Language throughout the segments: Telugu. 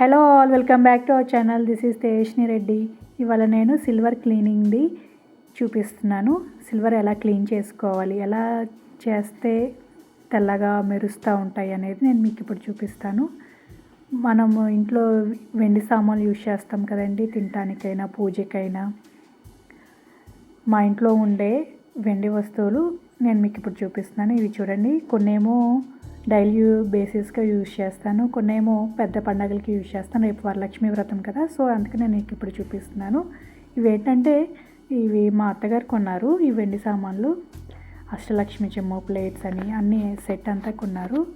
Hello all welcome back to our channel. This is Teshni Reddy. ఇవాళ నేను సిల్వర్ క్లీనింగ్ది చూపిస్తున్నాను. సిల్వర్ ఎలా క్లీన్ చేసుకోవాలి ఎలా చేస్తే తెల్లగా మెరుస్తూ ఉంటాయి అనేది నేను మీకు ఇప్పుడు చూపిస్తాను. మనము ఇంట్లో వెండి సామాన్లు యూజ్ చేస్తాం కదండి తినటానికైనా పూజకైనా. మా ఇంట్లో ఉండే వెండి వస్తువులు నేను మీకు ఇప్పుడు చూపిస్తున్నాను. ఇవి చూడండి. కొన్నేమో డైలీ బేసిస్గా యూజ్ చేస్తాను. కొన్నేమో పెద్ద పండగలకి యూజ్ చేస్తాను. రేపు వరలక్ష్మి వ్రతం కదా. సో అందుకే నేను ఇప్పుడు చూపిస్తున్నాను. ఇవేంటంటే ఇవి మా అత్తగారు కొన్నారు ఈ వెండి సామాన్లు. అష్టలక్ష్మి చెమ్ము ప్లేట్స్ అని అన్నీ సెట్ అంతా కొన్నారు.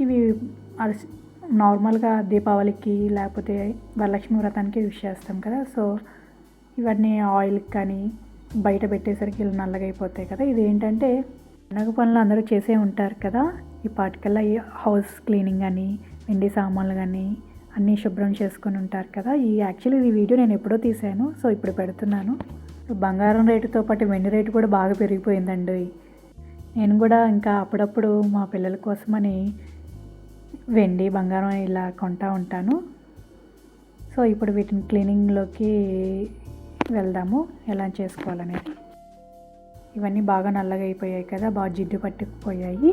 ఇవి అస్- నార్మల్గా దీపావళికి లేకపోతే వరలక్ష్మి వ్రతానికి యూజ్ చేస్తాం కదా. సో ఇవన్నీ ఆయిల్కి కానీ బయట పెట్టేసరికి ఇలా నల్లగా అయిపోతాయి కదా. ఇది ఏంటంటే పండగ పనులు అందరూ చేసే ఉంటారు కదా. ఈ పాటికల్లా ఈ హౌస్ క్లీనింగ్ అని వెండి సామాన్లు కానీ అన్నీ శుభ్రం చేసుకొని ఉంటారు కదా. ఈ యాక్చువల్లీ ఈ వీడియో నేను ఎప్పుడో తీశాను సో ఇప్పుడు పెడుతున్నాను. బంగారం రేటుతో పాటు వెండి రేటు కూడా బాగా పెరిగిపోయిందండి. నేను కూడా ఇంకా అప్పుడప్పుడు మా పిల్లల కోసమని వెండి బంగారం ఇలా కొంటా ఉంటాను. సో ఇప్పుడు వీటిని క్లీనింగ్లోకి వెళ్దాము ఎలా చేసుకోవాలనేది. ఇవన్నీ బాగా నల్లగా అయిపోయాయి కదా బాగా జిడ్డు పట్టుకుపోయాయి.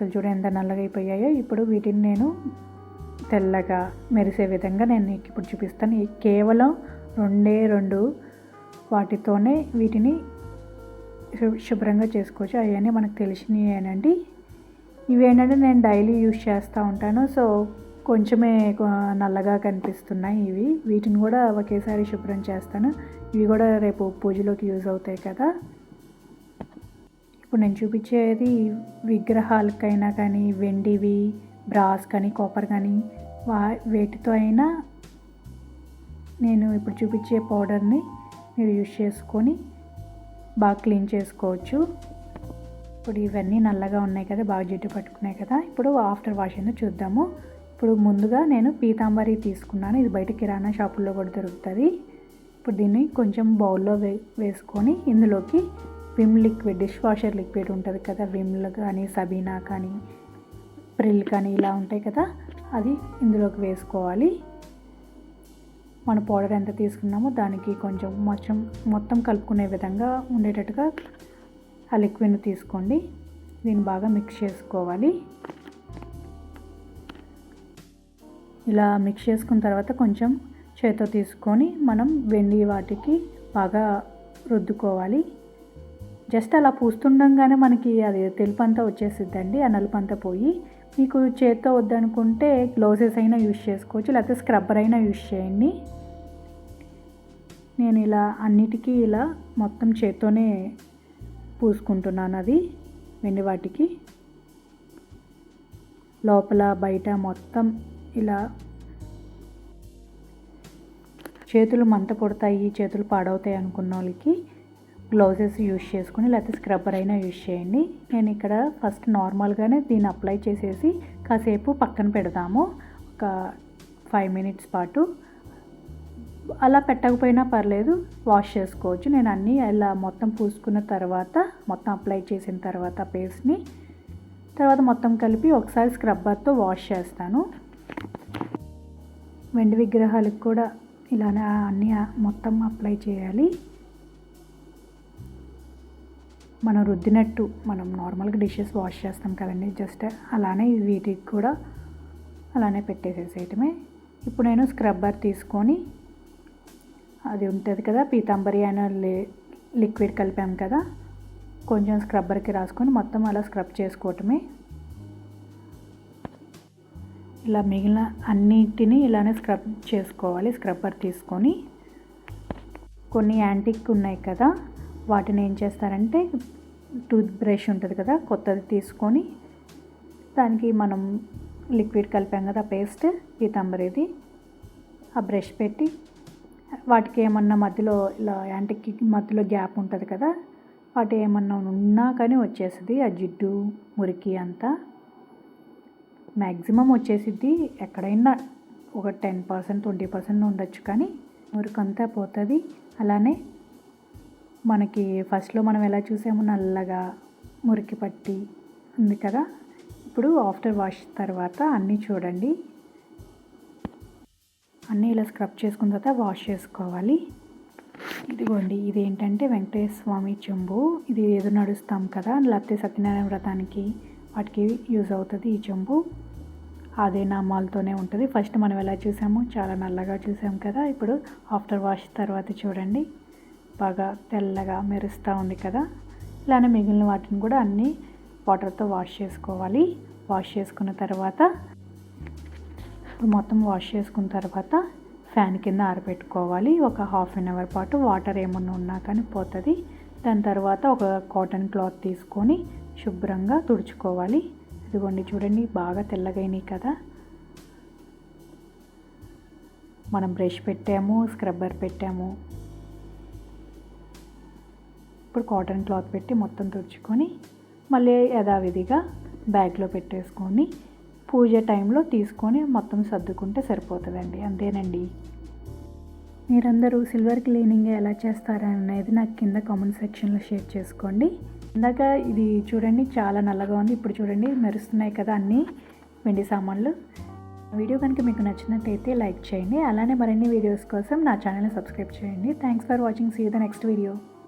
అసలు చూడ ఎంత నల్లగా అయిపోయాయో ఇప్పుడు వీటిని నేను తెల్లగా మెరిసే విధంగా నేను నీకు ఇప్పుడు చూపిస్తాను. ఈ కేవలం రెండే రెండు వాటితోనే వీటిని శుభ్రంగా చేసుకోవచ్చు. అవన్నీ మనకు తెలిసినవేనండి ఇవి ఏంటంటే నేను డైలీ యూజ్ చేస్తూ ఉంటాను. సో కొంచెమే నల్లగా కనిపిస్తున్నాయి ఇవి. వీటిని కూడా ఒకేసారి శుభ్రం చేస్తాను. ఇవి కూడా రేపు పూజలోకి యూజ్ అవుతాయి కదా. ఇప్పుడు నేను చూపించేది విగ్రహాలకైనా కానీ వెండివి బ్రాస్ కానీ కాపర్ కానీ వా వేటితో అయినా నేను ఇప్పుడు చూపించే పౌడర్ని మీరు యూజ్ చేసుకొని బాగా క్లీన్ చేసుకోవచ్చు. ఇప్పుడు ఇవన్నీ నల్లగా ఉన్నాయి కదా బాగా జిడ్డు పట్టుకున్నాయి కదా ఇప్పుడు ఆఫ్టర్ వాషింగ్ చూద్దాము. ఇప్పుడు ముందుగా నేను పీతాంబరి తీసుకున్నాను ఇది బయట కిరాణా షాపుల్లో కూడా దొరుకుతుంది. ఇప్పుడు దీన్ని కొంచెం బౌల్లో వే వేసుకొని ఇందులోకి Vim liquid dish washer liquid ఉంటుంది కదా విమ్లు కానీ సబీనా కానీ ప్రిల్ కానీ ఇలా ఉంటాయి కదా అది ఇందులోకి వేసుకోవాలి. మన పౌడర్ ఎంత తీసుకున్నామో దానికి కొంచెం మొత్తం మొత్తం కలుపుకునే విధంగా ఉండేటట్టుగా ఆ లిక్విడ్ని తీసుకోండి. దీన్ని బాగా మిక్స్ చేసుకోవాలి. ఇలా మిక్స్ చేసుకున్న తర్వాత కొంచెం చేతితో తీసుకొని మనం వెండి వాటికి బాగా రుద్దుకోవాలి. జస్ట్ అలా పూస్తుండగానే మనకి అది తెలుపు అంతా వచ్చేసిద్దండి. ఆ నలుపు అంతా పోయి మీకు చేత్తో వద్దనుకుంటే గ్లౌజెస్ అయినా యూజ్ చేసుకోవచ్చు లేకపోతే స్క్రబ్బర్ అయినా యూజ్ చేయండి. నేను ఇలా అన్నిటికీ ఇలా మొత్తం చేత్తోనే పూసుకుంటున్నాను అది వెండి వాటికి. లోపల బయట మొత్తం ఇలా చేతులు మంట కొడతాయి చేతులు పాడవుతాయి అనుకున్న వాళ్ళకి గ్లౌజెస్ యూజ్ చేసుకుని లేకపోతే స్క్రబ్బర్ అయినా యూజ్ చేయండి. నేను ఇక్కడ ఫస్ట్ నార్మల్గానే దీన్ని అప్లై చేసేసి కాసేపు పక్కన పెడదాము. ఒక ఫైవ్ మినిట్స్ పాటు. అలా పెట్టకపోయినా పర్లేదు వాష్ చేసుకోవచ్చు. నేను అన్నీ ఇలా మొత్తం పూసుకున్న తర్వాత మొత్తం అప్లై చేసిన తర్వాత పేస్ట్ని తర్వాత మొత్తం కలిపి ఒకసారి స్క్రబ్బర్తో వాష్ చేస్తాను. వెండి విగ్రహాలకు కూడా ఇలానే అన్నీ మొత్తం అప్లై చేయాలి. మనం రుద్దినట్టు మనం నార్మల్గా డిషెస్ వాష్ చేస్తాం కదండి జస్ట్ అలానే వీటికి కూడా అలానే పెట్టేసేసేయటమే. ఇప్పుడు నేను స్క్రబ్బర్ తీసుకొని అది ఉంటుంది కదా పీతాంబరి అయిన లిక్విడ్ కలిపాం కదా కొంచెం స్క్రబ్బర్కి రాసుకొని మొత్తం అలా స్క్రబ్ చేసుకోవటమే. ఇలా మిగిలిన అన్నిటిని ఇలానే స్క్రబ్ చేసుకోవాలి స్క్రబ్బర్ తీసుకొని. కొన్ని యాంటిక్ ఉన్నాయి కదా వాటిని ఏం చేస్తారంటే టూత్ బ్రష్ ఉంటుంది కదా కొత్తది తీసుకొని దానికి మనం లిక్విడ్ కలిపాం కదా పేస్ట్ పీతాంబరిది ఆ బ్రష్ పెట్టి వాటికి ఏమన్నా మధ్యలో ఇలా అంటే మధ్యలో గ్యాప్ ఉంటుంది కదా వాటి ఏమన్నా ఉన్నా కానీ వచ్చేస్తుంది ఆ జిడ్డు మురికి అంతా మ్యాక్సిమం వచ్చేసిద్ది ఎక్కడైనా ఒక టెన్ పర్సెంట్ ట్వంటీ పర్సెంట్ ఉండొచ్చు కానీ మురికంతా పోతుంది. అలానే మనకి ఫస్ట్లో మనం ఎలా చూసామో నల్లగా మురికి పట్టి ఉంది కదా? ఇప్పుడు ఆఫ్టర్ వాష్ తర్వాత అన్నీ చూడండి. అన్నీ ఇలా స్క్రబ్ చేసుకున్న తర్వాత వాష్ చేసుకోవాలి. ఇదిగోండి ఇది ఏంటంటే వెంకటేశ్వర స్వామి చెంబు. ఇది ఏదో నడుస్తాం కదా లేకపోతే సత్యనారాయణ వ్రతానికి వాటికి యూజ్ అవుతుంది ఈ చెంబు. అదే నామాలతోనే ఉంటుంది. ఫస్ట్ మనం ఎలా చూసాము చాలా నల్లగా చూసాం కదా. ఇప్పుడు ఆఫ్టర్ వాష్ తర్వాత చూడండి. బాగా తెల్లగా మెరుస్తూ ఉంది కదా ఇలానే మిగిలిన వాటిని కూడా అన్నీ వాటర్తో వాష్ చేసుకోవాలి. వాష్ చేసుకున్న తర్వాత ఇప్పుడు మొత్తం వాష్ చేసుకున్న తర్వాత ఫ్యాన్ కింద ఆరబెట్టుకోవాలి. ఒక హాఫ్ అన్ అవర్ పాటు వాటర్ ఏమన్నా ఉన్నా కానీ పోతుంది. దాని తర్వాత ఒక కాటన్ క్లాత్ తీసుకొని శుభ్రంగా తుడుచుకోవాలి. ఇదిగోండి చూడండి బాగా తెల్లగైనాయి కదా. మనం బ్రష్ పెట్టాము స్క్రబ్బర్ పెట్టాము. ఇప్పుడు కాటన్ క్లాత్ పెట్టి మొత్తం తుడుచుకొని మళ్ళీ యథావిధిగా బ్యాగ్లో పెట్టేసుకొని పూజ టైంలో తీసుకొని మొత్తం సర్దుకుంటే సరిపోతుందండి. అంతేనండి. మీరందరూ సిల్వర్ క్లీనింగ్ ఎలా చేస్తారనేది నాకు కింద కామెంట్ సెక్షన్లో షేర్ చేసుకోండి. ఇందాక ఇది చూడండి చాలా నల్లగా ఉంది. ఇప్పుడు చూడండి మెరుస్తున్నాయి కదా అన్నీ వెండి సామాన్లు. వీడియో కనుక మీకు నచ్చినట్టయితే లైక్ చేయండి. అలానే మరిన్ని వీడియోస్ కోసం నా ఛానల్ని సబ్స్క్రైబ్ చేయండి. Thanks for watching. See the next video